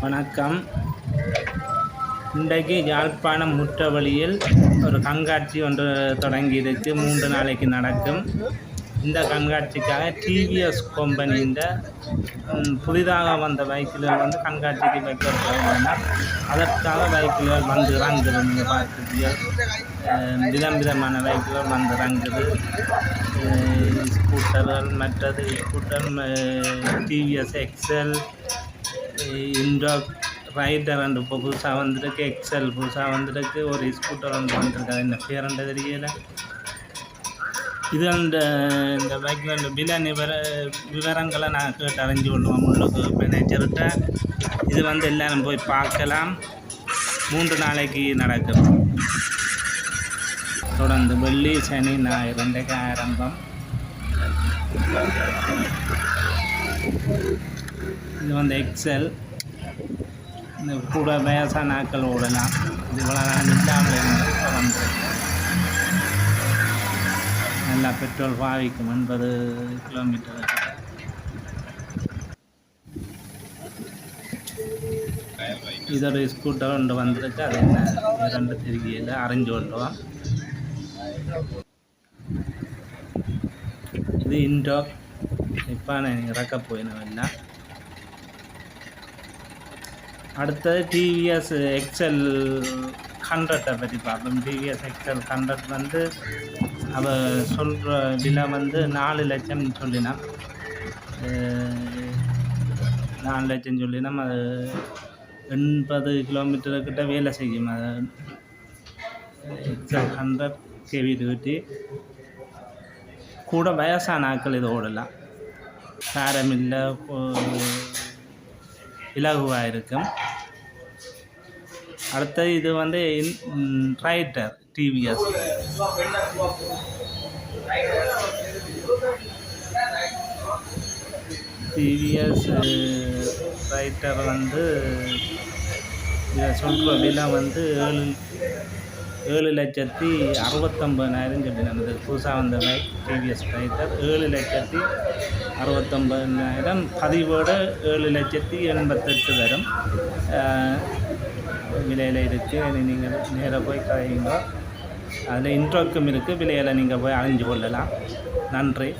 வணக்கம். இன்றைக்கு யாழ்ப்பாணம் முற்றவழியில் ஒரு கண்காட்சி ஒன்று தொடங்கி இருக்கு மூன்று நாளைக்கு நடக்கும். இந்த கண்காட்சிக்காக டிவிஎஸ் கம்பெனியின் புதிதாக வந்த பைக்குகள் வந்து கண்காட்சிக்கு வைக்கப்படுகின்றன அதற்காக பைக்குகள் வந்து இறங்குது. நீங்கள் பார்த்துட்டீங்க விதம் விதமான பைக்குகள் வந்து இறங்குது. ஸ்கூட்டர்கள் மற்றது ஸ்கூட்டர் டிவிஎஸ் எக்ஸல் இண்டோ ரைடர் அண்டு இப்போ புதுசாக வந்திருக்கு. எக்ஸல் புதுசாக வந்திருக்கு. ஒரு ஸ்கூட்டர் வந்து வந்திருக்காது என்ன பேருண்ட தெரியலை. இது அந்த இந்த பைக்கில் இந்த விவர நிவர விவரங்களை நான் கேட்டு அறிஞ்சு கொள்ளுவோம் உள்ளுக்கு மேனேஜர்கிட்ட இது வந்து எல்லாரும் போய் பார்க்கலாம். மூன்று நாளைக்கு நடக்கும். தொடர்ந்து வெள்ளி சனி ஞாயிறு ரெண்டுக்கு ஆரம்பம். இது வந்து எக்ஸல் இந்த கூட வயசான ஆக்கள் ஓடலாம் இது இவ்வளோ நேரம் இல்லாமல் நல்லா பெட்ரோல் பாவிக்கும் ஒன்பது கிலோமீட்டர். இதோட ஸ்கூட்டர் ஒன்று வந்திருக்கு அது என்ன? இரண்டு தெரியல அரைஞ்சு கொள்ளுவோம் இது இன்டோ இப்போ நான் இறக்க போயினோம் அடுத்தது டிவிஎஸ் எக்ஸல் ஹண்ட்ரட்டை பற்றி பார்ப்போம். டிவிஎஸ் எக்ஸல் ஹண்ட்ரட் வந்து அவள் சொல்கிற விலை வந்து நாலு லட்சம் சொல்லினான். நாலு லட்சம் சொல்லினோம் அது எண்பது கிலோமீட்டர்கிட்ட வேலை செய்யும். அது எக்ஸாக்ட் ஹண்ட்ரட் கேவி டியூட்டி கூட வயசான ஆட்கள் இது ஓடலாம். சாரம் இல்லை இலகுவாக இருக்கும். அடுத்தது இது வந்து Raider TVS. TVS Raider uh, வந்து இதை சொல்கிற விலை வந்து ஏழு ஏழு லட்சத்தி அறுபத்தொம்பதாயிரம் சொல்லினாங்க இது புதுசாக வந்த பைக் டிவிஎஸ் ரைட்டர் ஏழு லட்சத்தி அறுபத்தொம்பதாயிரம். பதிவோடு ஏழு லட்சத்தி எண்பத்தெட்டு வரும். விலையில் இருக்குது நீங்கள் நேராக போய் காயுங்க. அதில் இன்ட்ரோக்கும் இருக்குது. விலையில் நீங்கள் போய் அழிஞ்சு கொள்ளலாம். நன்றி.